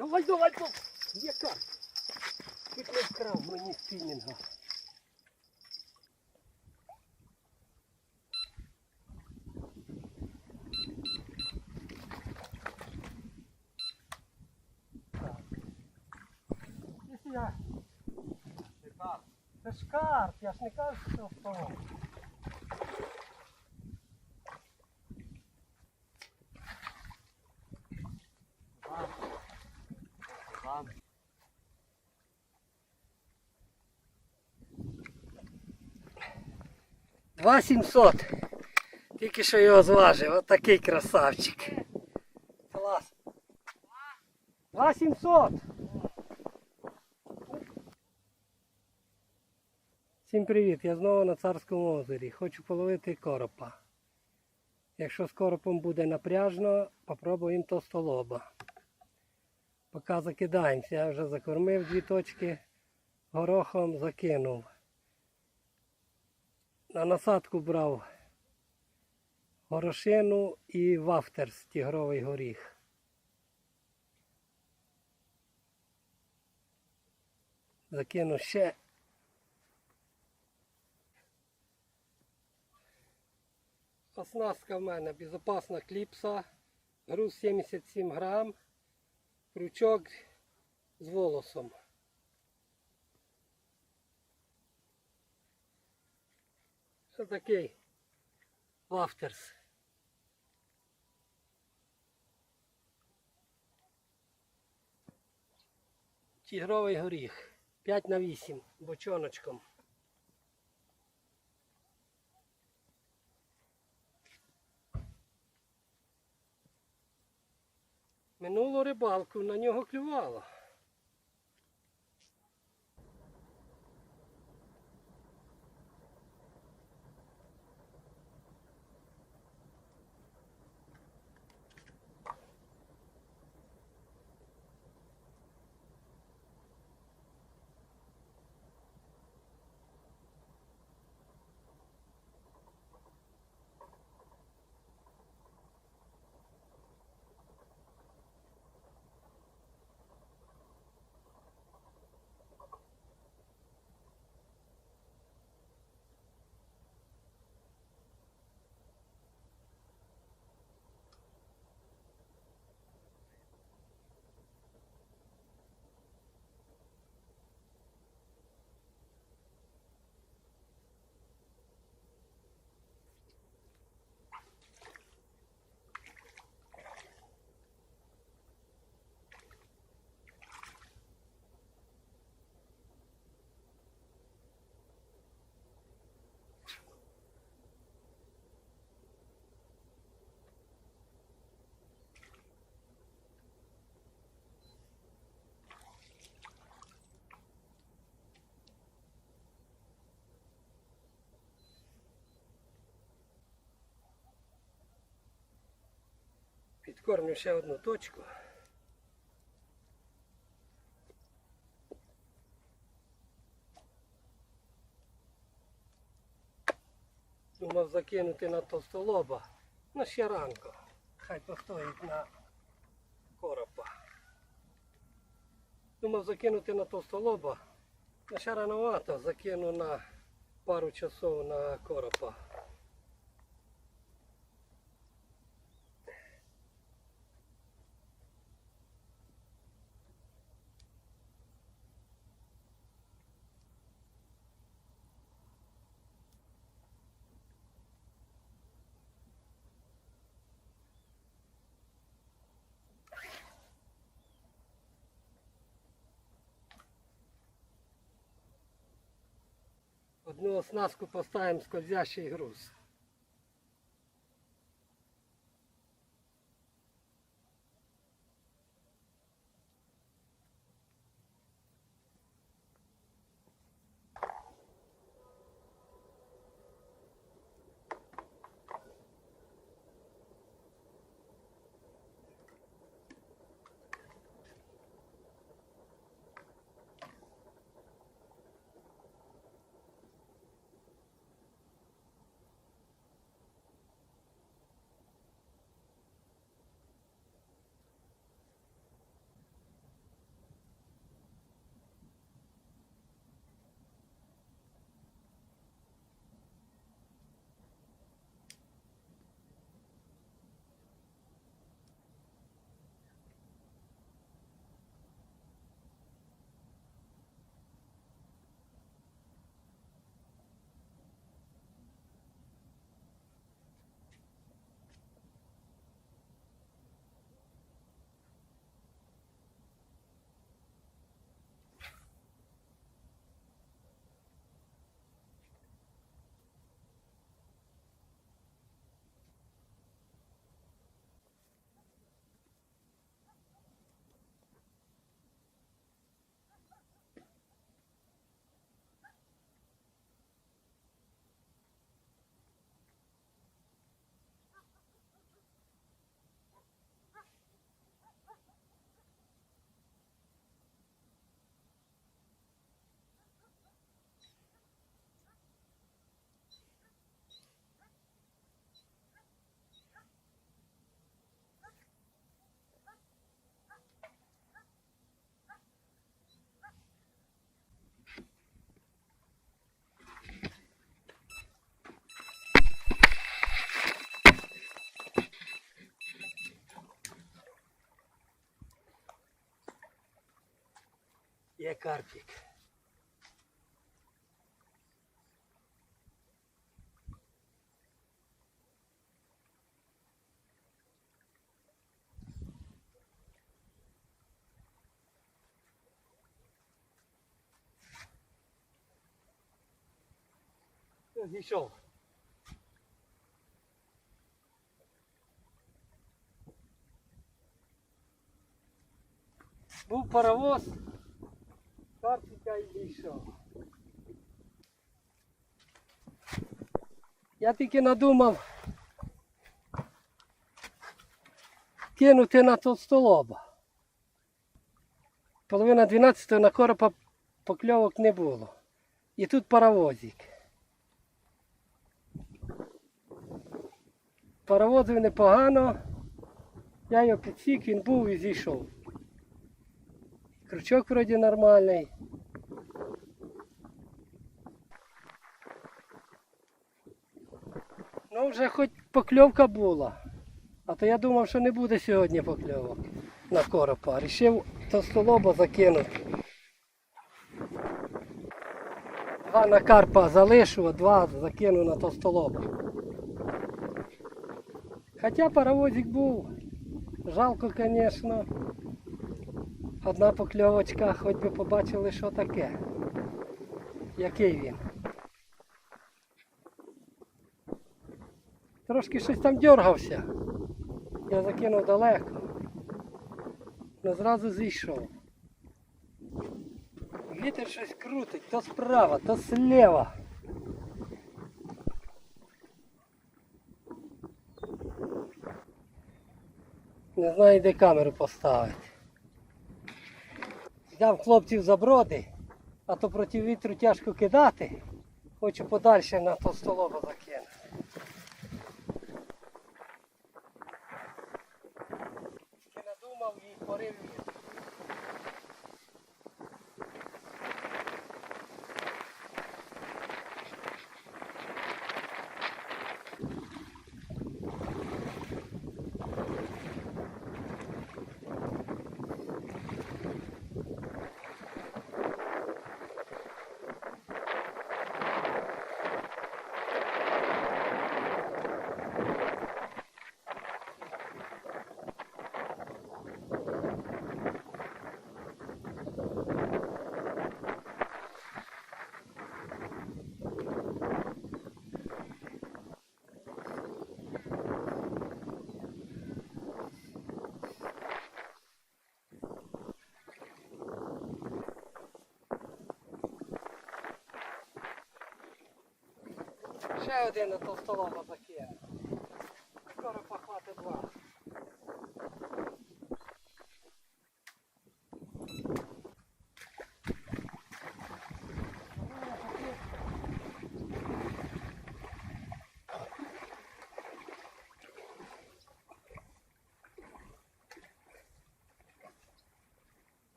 Давай, давай, давай! Яка? Ти не вкрав я спінінга. Це шкарп, я ж не кажу, що впав. 2700. Тільки що його зважив. Ось такий красавчик. Клас. 2700. Всім привіт! Я знову на царському озері. Хочу половити коропа. Якщо з коропом буде напряжно, попробуємо тостолоба. Поки закидаємося, я вже закормив дві точки, горохом закинув. На насадку брав горошину і вафтерс тігровий горіх. Закину ще. Оснастка в мене безпечна кліпса, груз 77 грам, крючок з волосом. Ось такий вафтерс. Тігровий горіх. 5 на 8 бочоночком. Минулу рибалку на нього клювало. Підкормлю ще одну точку. Думав закинути на товстолоба. Ну ще ранку. Хай постоїть на коропа. Думав закинути на товстолоба. Ну ще рановато закину на пару часов на коропа. Одну оснастку поставимо скользящий груз. Є карпік. Все, Зійшов. Був паровоз, Карпіка і зійшов. Я тільки надумав кинути на толстолоба. Половина 12 на коропа покльовок не було. І тут паровозик. Паровозив непогано. Я його підсік, він був і зійшов. Крючок вроді нормальний. Ну вже хоч покльовка була. А то я думав, що не буде сьогодні покльовок на коропа. Рішив товстолоба закинути. Два на карпа залишу, а два закину на товстолоба. Хоча паровозик був. Жалко, звісно. Одна покльовочка, хоч би побачили, що таке. Який він. Трошки щось там дергався. Я закинув далеко. Но зразу зійшов. Вітер щось крутить, то справа, то зліва. Не знаю, де камеру поставити. Взяв хлопців за броди, а то проти вітру тяжко кидати. Хочу подальше на то товстолоба закинути. Ще один на товстолоба. Скоро похвати два.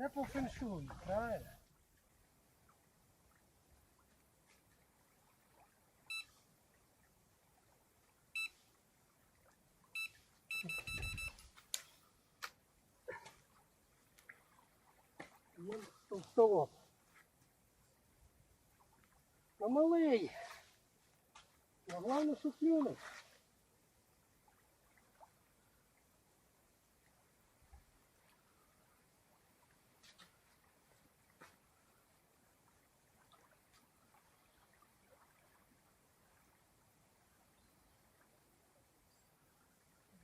Це по феншую, правильно? Товстолоб. Ну малий. Ну головне, що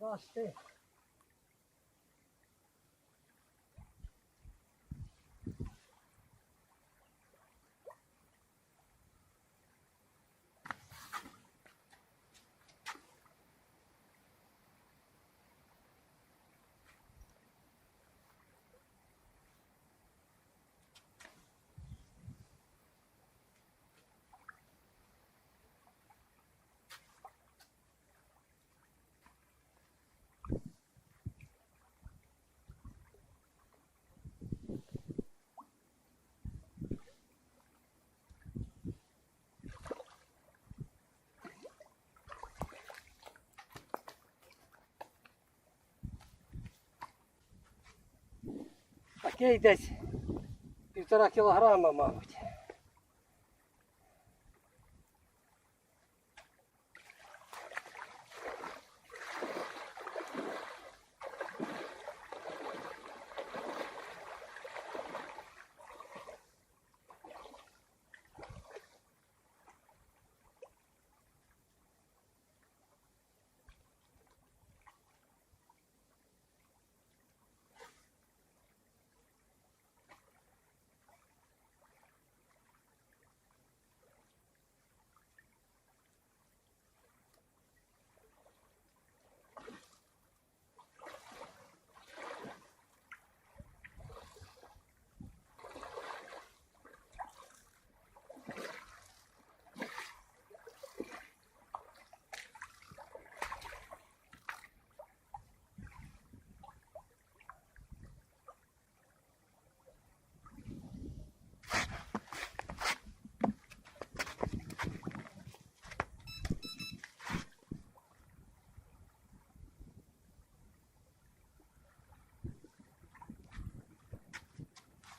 клюнув. Бачите. Такий десь півтора кілограма, мабуть.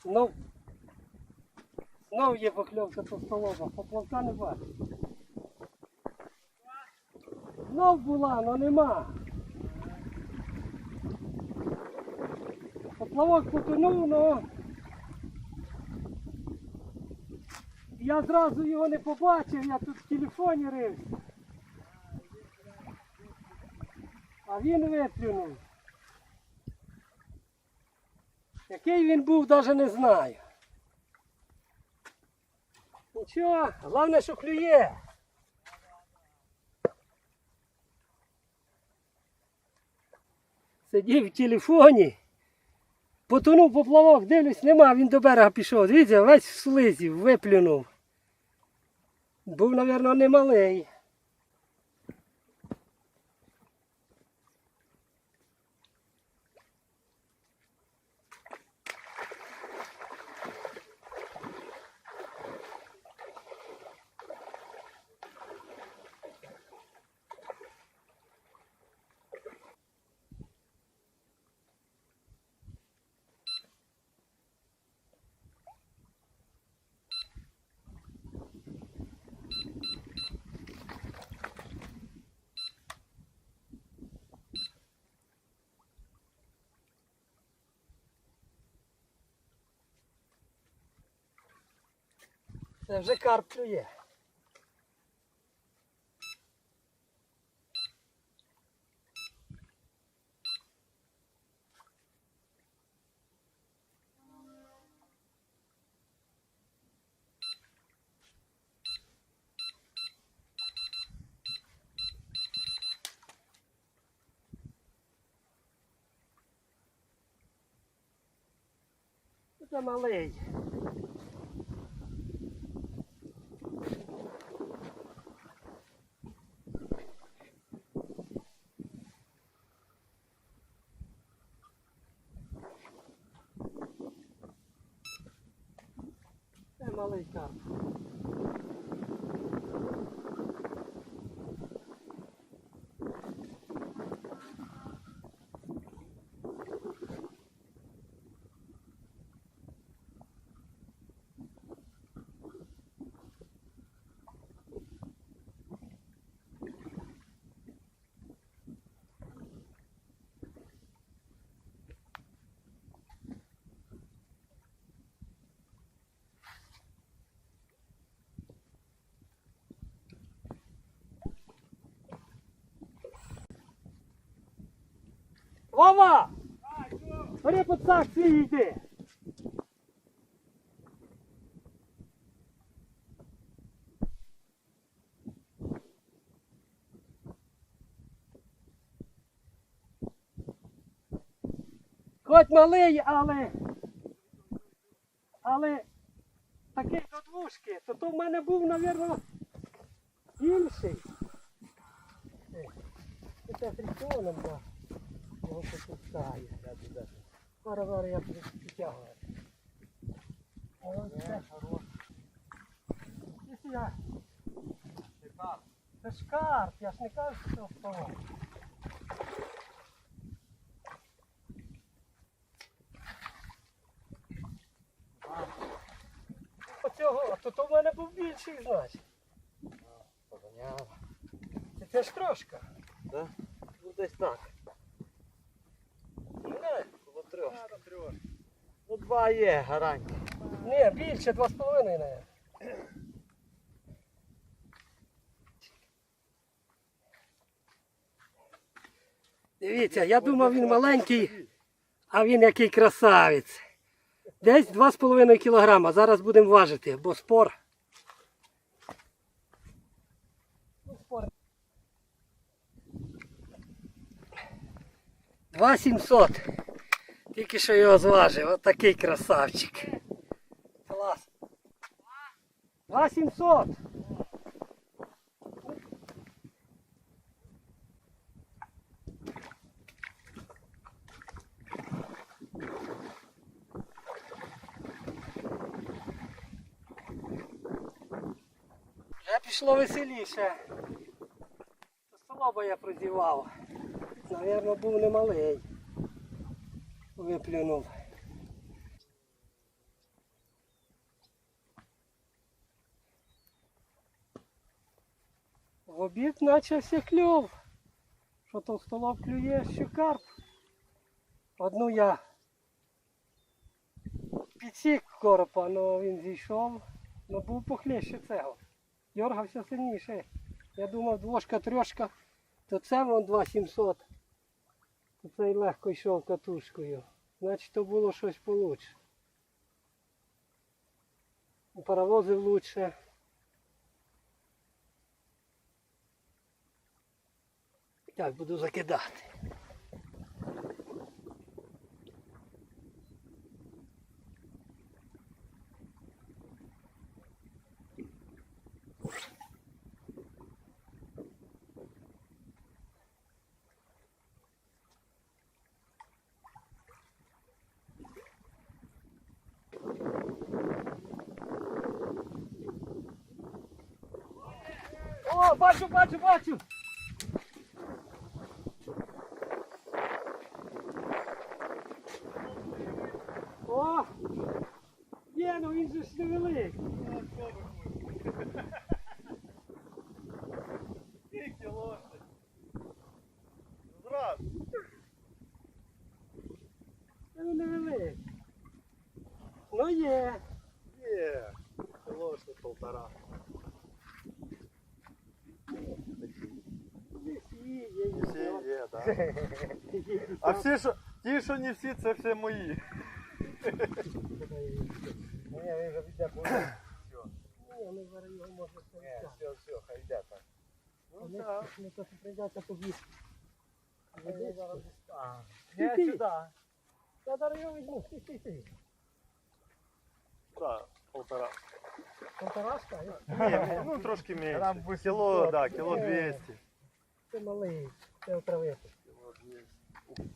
Знов, знов є покльовка товстолоба, поплавка не бачу. Знов була, але нема. Поплавок потонув, але я зразу його не побачив, я тут в телефоні рився. А він виплюнув. Який він був, навіть не знаю. Нічого, головне, що клює. Сидів в телефоні, потонув поплавок, дивлюсь, нема, він до берега пішов. Дивіться, весь в слизі, виплюнув. Був, мабуть, немалий. Це вже карп клює. Це малий. Це малий карп. Вова! Бери пацак свій йди. Хоч малий, але. Але такий до двушки, то то в мене був, мабуть, інший. Е, Це фрикціоном, да його попускаю. Скоро зараз я буду підтягувати. А ось це я. Це шкарп, я ж не кажу, що це в Оцього, а то в мене був більший, значить. Це ж крошка. Да? Ну десь так. Було трошки. Ну два є, гарантія. не більше, два з половиною, не. Дивіться, я думав він маленький, а він який красавець. Десь 2,5 кілограма. Зараз будемо важити, бо спор. Ну, спор. 2700. Тільки що його зважив. От такий красавчик. Клас. 2700. Вже пішло веселіше. Столоба я прозівав. Навірно, був немалий. Виплюнув. В обід почався кльов. Що то столов клює, що карп. Одну я підсік коропа, але він зійшов, але був похлеще цього. Дергався сильніше. Я думав двошка, трьошка, то це вон 2700. Цей легко йшов катушкою. Значить то було щось получше. Паровозив лучше. Так, буду закидати. О, бачу, бачу, бачу. О! Є, ну він же ж невеликий. Скільки лошадь? Зразу. Ну невеликий. Ну є. Є. Лошадь полтора. Всі є, так. А всі, що, ті, що не всі, це все мої. Ні, він вже піде по Ні, ми зараз його можна Ні, все, все, хай йде так. Ну так. ми то прийдеться тобі. Хай зараз А, Ти, сюди. Я зараз його візьму. Ти. Так, полтора. Полторашка? Ні, ну трошки менше. 800. Кіло, да, кіло 200. Це малий. Це отравити. Кіло 200.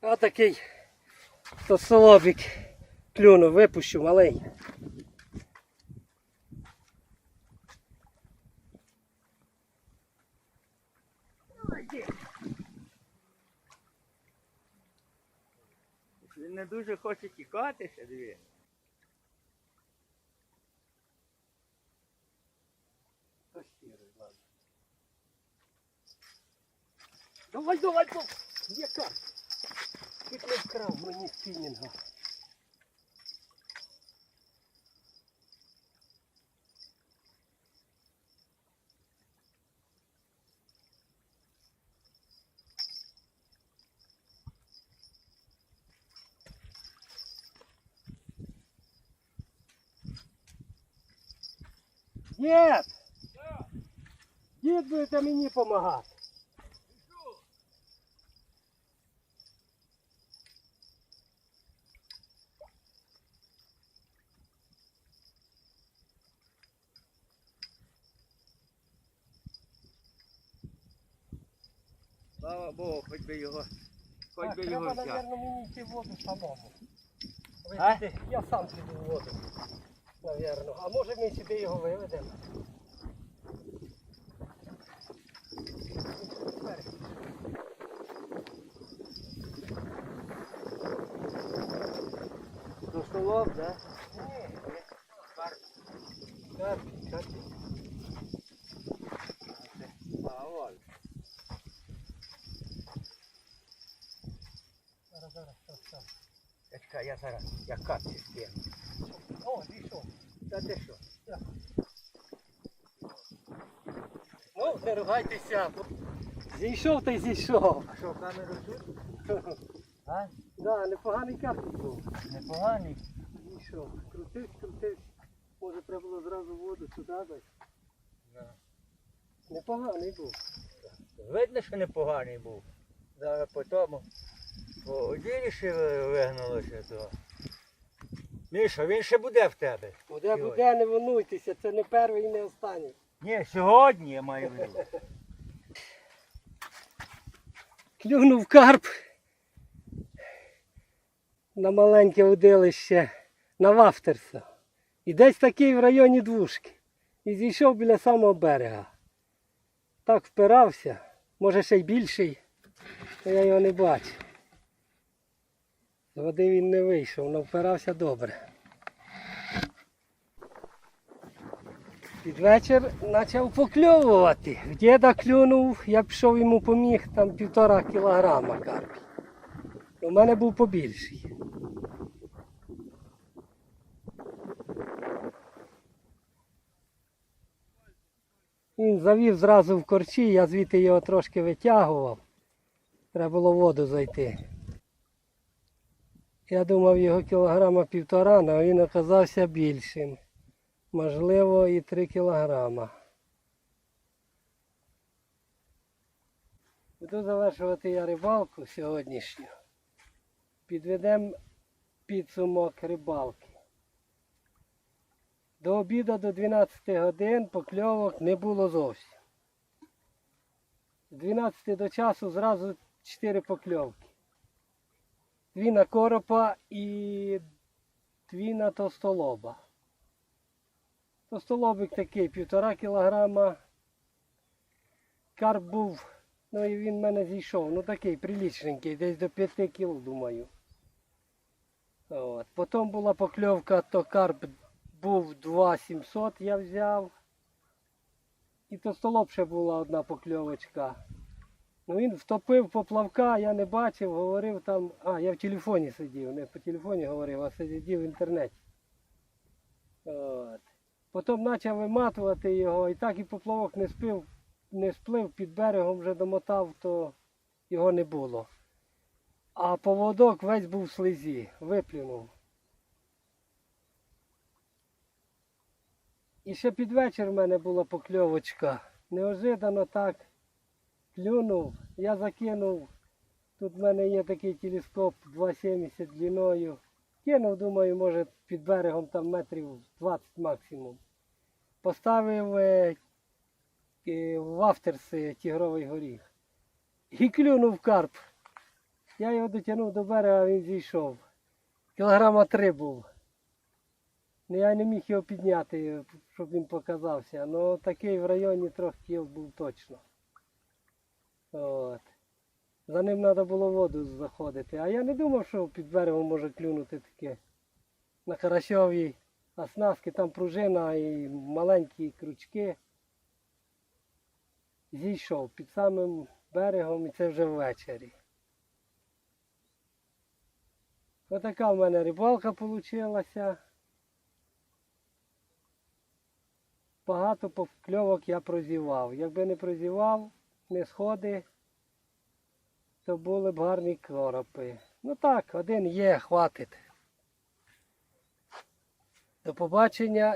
Отакий то солобік клюнув, випущу малий. Не дуже хоче тікати ще дві. Давай, давай, давай! Яка? Чуть не вкрав мені спінінга. Дід! Дід будете мені допомагати. Слава Богу, хоч би його, хоч Так, би треба, його взяти. мабуть, мені йти в воду самому. А? Я сам піду в воду. Навірно. А може ми сюди його виведемо? Столоб, да? Карп, карп. А, от. Зараз, зараз. Я чекаю, я зараз, я капці скину. О, зійшов. Та ти що? Ну, не ругайтеся. Зійшов та й зійшов. А що, камеру тут? А? Да, непоганий карпик був. Непоганий. Зійшов. Крутився, крутився. Може треба було зразу воду сюди дати. Да. Непоганий був. Видно, що непоганий був. Зараз по тому. По оділі ще вигналося то. Міша, він ще буде в тебе. Буде, Сьогодні. буде, не волнуйтеся, це не перший і не останній. Ні, сьогодні я маю в виду. Клюнув карп на маленьке удилище на Вафтерса. І десь такий в районі двушки. І зійшов біля самого берега. Так впирався, може ще й більший, але я його не бачив. З води він не вийшов, але впирався добре. Під вечір почав покльовувати. В діда клюнув, я пішов йому поміг, там півтора кілограма карпі. У мене був побільший. Він завів зразу в корчі, я звідти його трошки витягував. Треба було воду зайти. Я думав його кілограма півтора, але він оказався більшим. Можливо, і 3 кілограма. Буду завершувати я рибалку сьогоднішню. Підведемо підсумок рибалки. До обіду до 12 годин покльовок не було зовсім. З 12 до часу зразу 4 покльовки. Дві на коропа і дві на товстолоба. Товстолобик такий, півтора кілограма. Карп був, ну і він в мене зійшов. Ну такий прилічненький, десь до 5 кіл, думаю. От. Потім була покльовка, то карп був 2700 я взяв. І товстолоб ще була одна покльовочка. Ну він втопив поплавка, я не бачив, говорив там. А, я в телефоні сидів, не по телефоні говорив, а сидів в інтернеті. От. Потім почав виматувати його, і так і поплавок не спив, не сплив під берегом, вже домотав, то його не було. А поводок весь був в слизі, виплюнув. І ще під вечір в мене була покльовочка. Неожиданно так клюнув, я закинув. Тут в мене є такий телескоп 2,70 длиною. Кинув, думаю, може під берегом там метрів 20 максимум. Поставив е, е, в автерси тігровий горіх. І клюнув карп. Я його дотягнув до берега, він зійшов. Кілограма три був. Ну, я не міг його підняти, щоб він показався. Ну такий в районі трьох кіл був точно. От. За ним треба було воду заходити. А я не думав, що під берегом може клюнути таке. На Карасьовій оснастки, там пружина і маленькі крючки. Зійшов під самим берегом і це вже ввечері. Отака в мене рибалка вийшла. Багато покльовок я прозівав. Якби не прозівав, не сходи, то були б гарні коропи. Ну так, один є, хватить. До побачення.